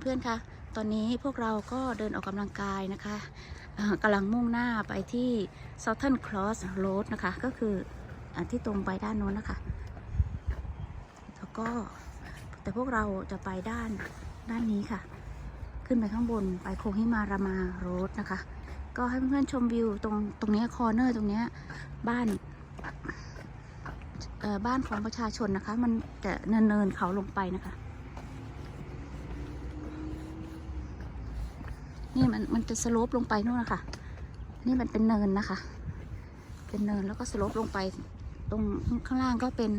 เพื่อนๆคะตอนนี้พวกเราก็เดินออกกำลังกายนะคะกำลังมุ่งหน้าไปที่ Southern Cross Road นะคะ ก็คืออที่ตรงไปด้านโน้นนะคะ แล้วก็แต่พวกเราจะไปด้านด้านนี้ค่ะ ขึ้นไปข้างบนไปโคฮิมารามาโรดนะคะ ก็ให้เพื่อนๆชมวิวตรงตรงนี้คอร์เนอร์ตรงนี้บ้านบ้านของประชาชนนะคะ มันจะเนินๆเขาลงไปนะคะ นี่มันมันจะสโลปลงไปนู่นนะคะ นี่มันเป็นเนินนะคะ เป็นเนินแล้วก็สโลปลงไป ตรงข้างล่างก็เป็น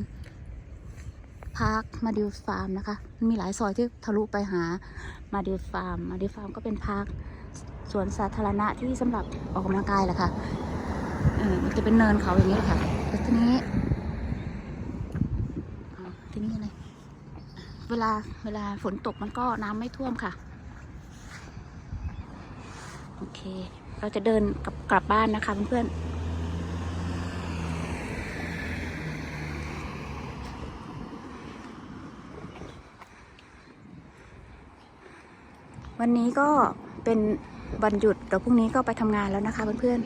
พาร์คมาดิลฟาร์มนะคะ มีหลายซอยที่ทะลุไปหามาดิลฟาร์ม มาดิลฟาร์มก็เป็นพาร์คสวนสาธารณะที่สำหรับออกกำลังกายแหละค่ะเออมันจะเป็นเนินเขาอย่างนี้แหละค่ะแล้วทีนี้อ่าทีนี้อะไร เวลาเวลาฝนตกมันก็น้ำไม่ท่วมค่ะ โอเค เราจะเดินกลับกลับบ้านนะคะเพื่อนๆวันนี้ก็เป็นวันหยุดเดี๋ยวพรุ่งนี้ก็ไปทำงานแล้วนะคะเพื่อน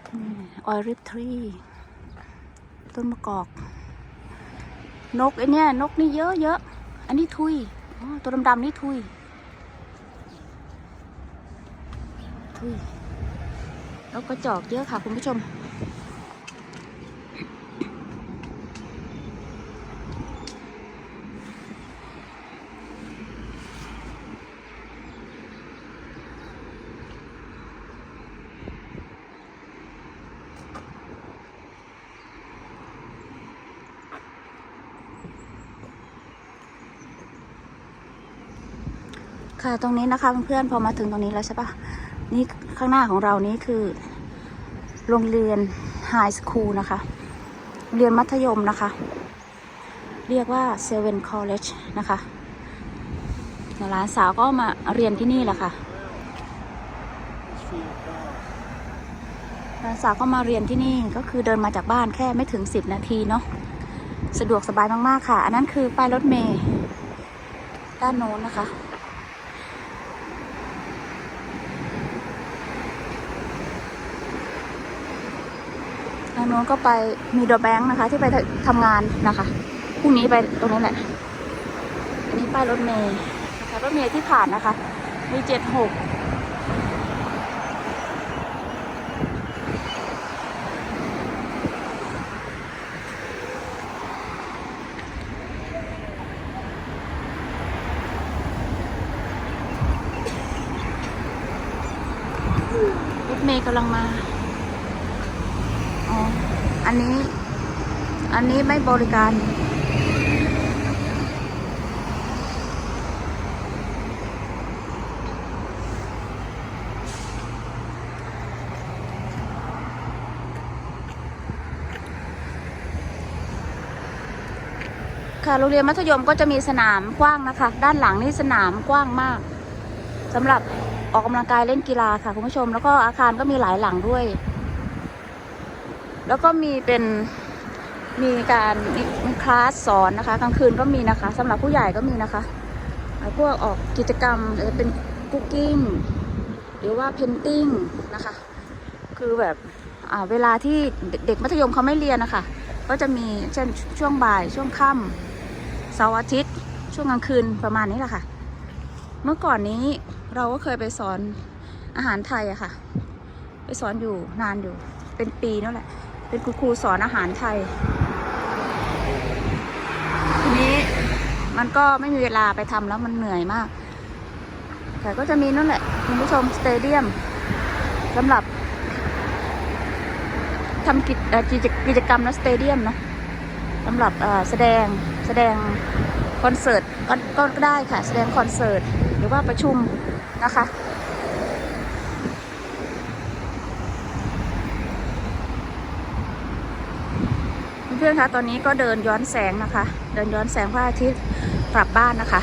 ๆออยริปทรีต้นมะกอก นกไอเนี้ยนกนี่เยอะเยอะ อันนี้ทุย ตัวดำๆนี่ทุย ทุย นกกระจอกเยอะค่ะคุณผู้ชม ค่ะตรงนี้นะคะเพื่อนๆพอมาถึงตรงนี้แล้วใช่ปะ นี่ข้างหน้าของเรานี่คือ โรงเรียนไฮสคูลนะคะ เรียนมัธยมนะคะ เรียกว่าเซเว่นคอลเลจนะคะหลานสาวก็มาเรียนที่นี่แหละค่ะหลานสาวก็มาเรียนที่นี่ก็คือเดินมาจากบ้านแค่ไม่ถึง10นาทีเนาะสะดวกสบายมาก ๆ ค่ะ อันนั้นคือป้ายรถเมย์ด้านโน้นนะคะางโน้นก็ไปมีดอแบงค์นะคะ ที่ไปทำงานนะคะพรุ่งนี้ไปตรงนั้แหละ อันนี้ป้ายรถเมย์นะคะรถเมย์ที่ผ่านนะคะ มีเจ็ดหกรถเมย์กำลังมา อันนี้ อันนี้ไม่บริการ ค่ะ โรงเรียนมัธยมก็จะมีสนามกว้างนะคะ ด้านหลังนี่สนามกว้างมากสำหรับออกกำลังกายเล่นกีฬาค่ะคุณผู้ชม แล้วก็อาคารก็มีหลายหลังด้วย แล้วก็มีเป็นมีการมีคลาสสอนนะคะกลางคืนก็มีนะคะสำหรับผู้ใหญ่ก็มีนะคะพวกออกกิจกรรมจะเป็นคุกกิ้งหรือว่าเพนติ้งนะคะ คือแบบอ่าเวลาที่เด็กมัธยมเขาไม่เรียนนะคะก็จะมีเช่นช่วงบ่ายช่วงค่ำเสาร์อาทิตย์ ช่วงกลางคืนประมาณนี้แหละค่ะ เมื่อก่อนนี้เราก็เคยไปสอนอาหารไทยอะค่ะ ไปสอนอยู่นานอยู่เป็นปีนั่นแหละ เป็นคุณครูสอนอาหารไทย ทีนี้มันก็ไม่มีเวลาไปทำแล้วมันเหนื่อยมาก แต่ก็จะมีนั่นแหละคุณผู้ชมสเตเดียมสำหรับทำกิจกิจกรรมนะสเตเดียมนะสำหรับแสดงแสดงคอนเสิร์ตก็ได้ค่ะ แสดงคอนเสิร์ต หรือว่าประชุมนะคะ พื่อนๆคะตอนนี้ก็เดินย้อนแสงนะคะ เดินย้อนแสงพระอาทิตย์กลับบ้านนะคะ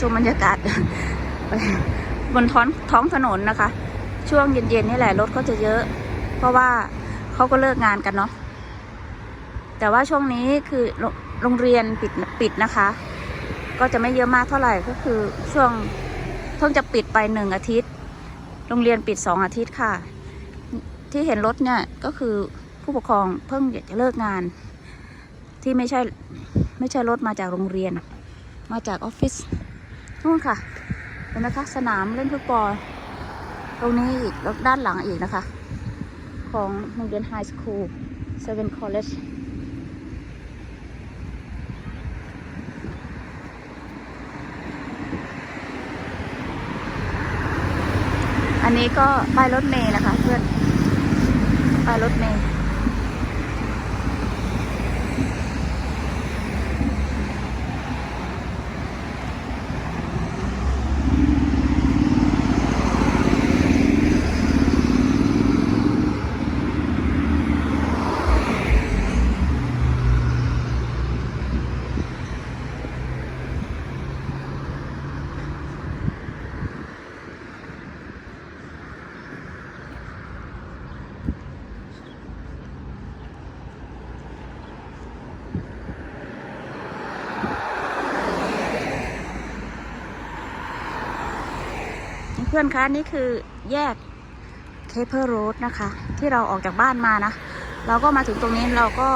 ชมบรรยากาศ บนท้องท้องถนนนะคะ ช่วงเย็นๆนี่แหละรถก็จะเยอะ เพราะว่าเขาก็เลิกงานกันเนาะแต่ว่าช่วงนี้คือโรงโรงเรียนปิดปิดนะคะ ก็จะไม่เยอะมากเท่าไหร่ก็คือช่วงเพิ่งจะปิดไปหนึ่งอาทิตย์ โรงเรียนปิดสองอาทิตย์ค่ะ ที่เห็นรถเนี่ยก็คือผู้ปกครองเพิ่งอยากจะเลิกงาน ที่ไม่ใช่ไม่ใช่รถมาจากโรงเรียน มาจากออฟฟิศนู่นค่ะเห็นไหมคะสนามเล่นฟุตบอลตรงนี้อีกแล้วด้านหลังอีกนะคะ ของโรงเรียนไฮสคูลเซเว่นคอลเลจอันนี้ก็ป้ายรถเมล์นะคะเพื่อน รถเมล์ เพื่อนคะนี่คือแยกเคเปอร์โรดนะคะ ที่เราออกจากบ้านมานะ เราก็มาถึงตรงนี้เราก็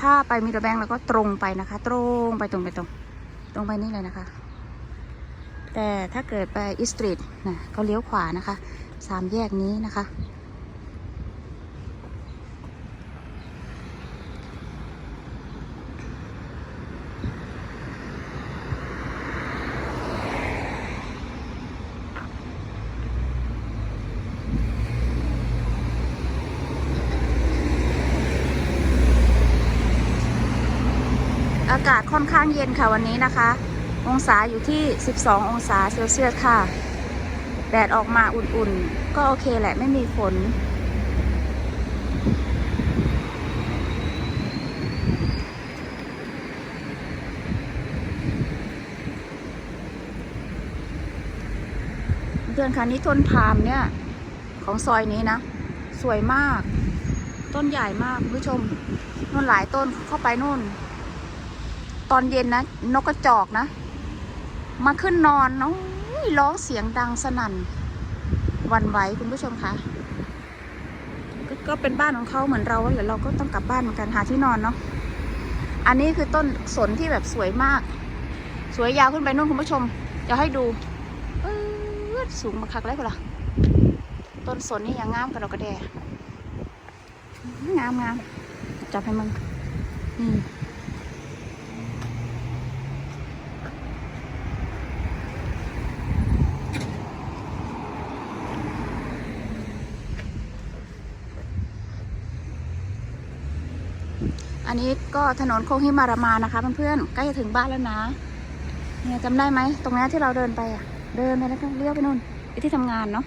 ถ้าไปมิดแบงเราก็ตรงไปนะคะ ตรงไปตรงไปตรง ตรงไปนี่เลยนะคะ แต่ถ้าเกิดไปอีสตรีทนะก็เลี้ยวขวานะคะสามแยกนี้นะคะากาศค่อนข้างเย็นค่ะวันนี้นะคะ องศาอยู่ที่ 12 องศาเซลเซียสค่ะ แดดออกมาอุ่นๆ ก็โอเคแหละไม่มีฝน เพื่อนคะนี่ต้นพามเนี่ย ของซอยนี้นะ สวยมาก ต้นใหญ่มากคุณผู้ชมนู่นหลายต้นเข้าไปนู่น อนเย็นนะ นกกระจอกนะ มาขึ้นนอนน้องร้องเสียงดังสนั่นวันไหวคุณผู้ชมคะกก็เป็นบ้านของเขาเหมือนเราเดี๋ยวเราก็ต้องกลับบ้านเหมือนกันหาที่นอนเนาะอันนี้คือต้นสนที่แบบสวยมาก สวยยาวขึ้นไปนู่นคุณผู้ชมจะให้ดูสูงมาคักแล้วก็ล่ะต้นสนนี่ยังงามกระดอกกระแดงามงามจับให้มึงนี่ นนี้ก็ถนนโคงฮิมารามานะคะเพื่อนๆใกล้จะถึงบ้านแล้วนะ เนี่ยจำได้ไหมตรงนี้ที่เราเดินไปอะ เดินไปแล้วก็เลี้ยวไปนู่นไปที่ทำงานเนาะ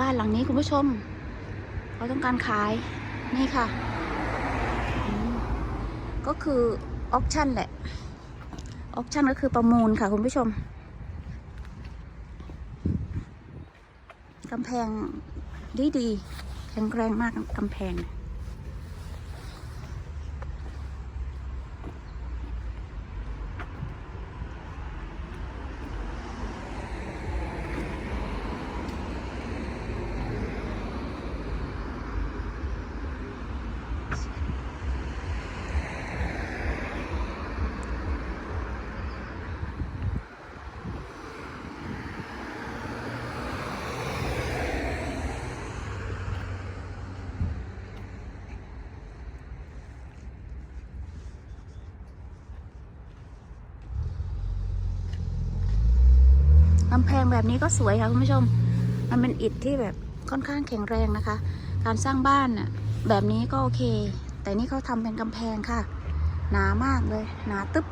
บ้านหลังนี้คุณผู้ชม เขาต้องการขายนี่ค่ะ ก็คือออคชั่นแหละ ออกชั่นก็คือประมูลค่ะคุณผู้ชมกำแพงดีดีแข็งแรงมากกำแพง กำแพงแบบนี้ก็สวยค่ะคุณผู้ชม มันเป็นอิฐที่แบบค่อนข้างแข็งแรงนะคะ การสร้างบ้านน่ะแบบนี้ก็โอเค แต่นี่เขาทำเป็นกำแพงค่ะ หนามากเลย หนาตึ๊บ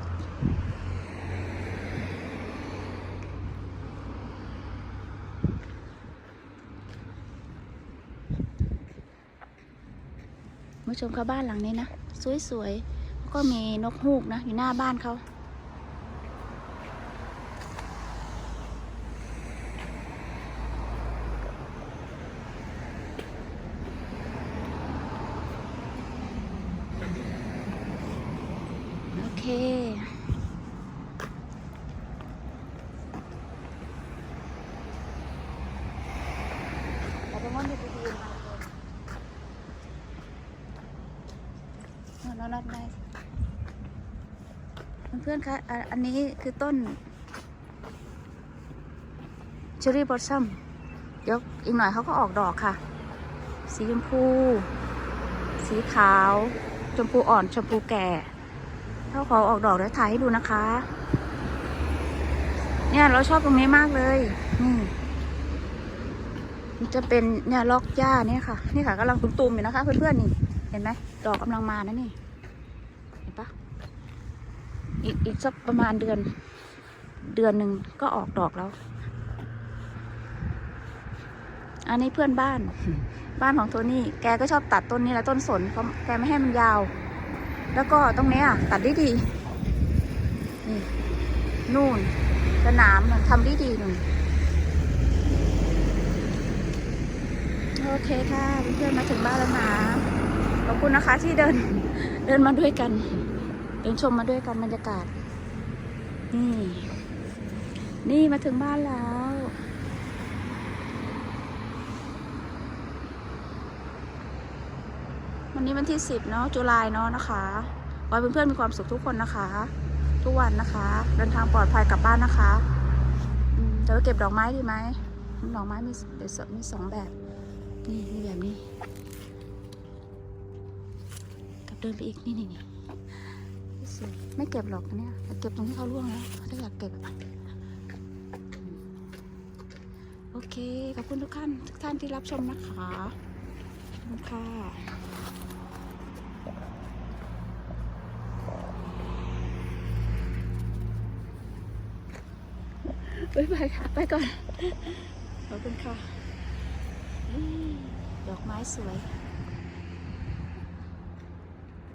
คุณผู้ชมคะบ้านหลังนี้นะ สวยๆก็มีนกฮูกนะ อยู่หน้าบ้านเขา เราจะมันดูดีๆมาเลยน่ารักไหม เพื่อนคะอ,อันนี้คือต้นเชอรี่บอสซัมเดี๋ยวอีกหน่อยเขาก็ออกดอกค่ะ สีชมพู สีขาว ชมพูอ่อน ชมพูแก่ถ้าขอออกดอกแล้วถ่ายให้ดูนะคะ เนี่ยเราชอบตรงนี้มากเลยนี่มันจะเป็นเนี่ยลอกหญ้าเนี่ยค่ะ นี่ค่ะกำลังตุ่มๆอยู่นะคะ เพื่อนๆนี่ เห็นไหมดอกกำลังมานะนี่ อีกอีกสักประมาณเดือน เดือนหนึ่งก็ออกดอกแล้ว อันนี้เพื่อนบ้าน บ้านของโทนี่แกก็ชอบตัดต้นนี้แหละต้นสนเพราะแกไม่ให้มันยาว แล้วก็ตรงเนี้ยตัดได้ดีนี่นู่นสนามมันทำได้ดีหนึ่งโอเคค่ะเพื่อนๆมาถึงบ้านแล้วนะขอบคุณนะคะที่เดินเดินมาด้วยกัน เดินชมมาด้วยกันบรรยากาศ นี่ นี่มาถึงบ้านแล้ว วันนี้วันที่สิบเนาะจุลายเนาะนะคะขอให้เพื่อนๆมีความสุขทุกคนนะคะ ทุกวันนะคะ เดินทางปลอดภัยกลับบ้านนะคะจะไปเก็บดอกไม้ดีไหมดอกไม้มีเดี๋ยวมีสองแบบ นี่มีแบบนี้กับเดินไปอีกนี่นี่นี่ ไม่เก็บหรอกเนี่ยเก็บตรงที่เขาล่วงแล้วถ้าอยากเก็บโอเค ขอบคุณทุกท่านทุกท่านที่รับชมนะคะขอบคุณค่ะไปไปค่ะไปก่อน ขอบคุณค่ะ ดอกไม้สวย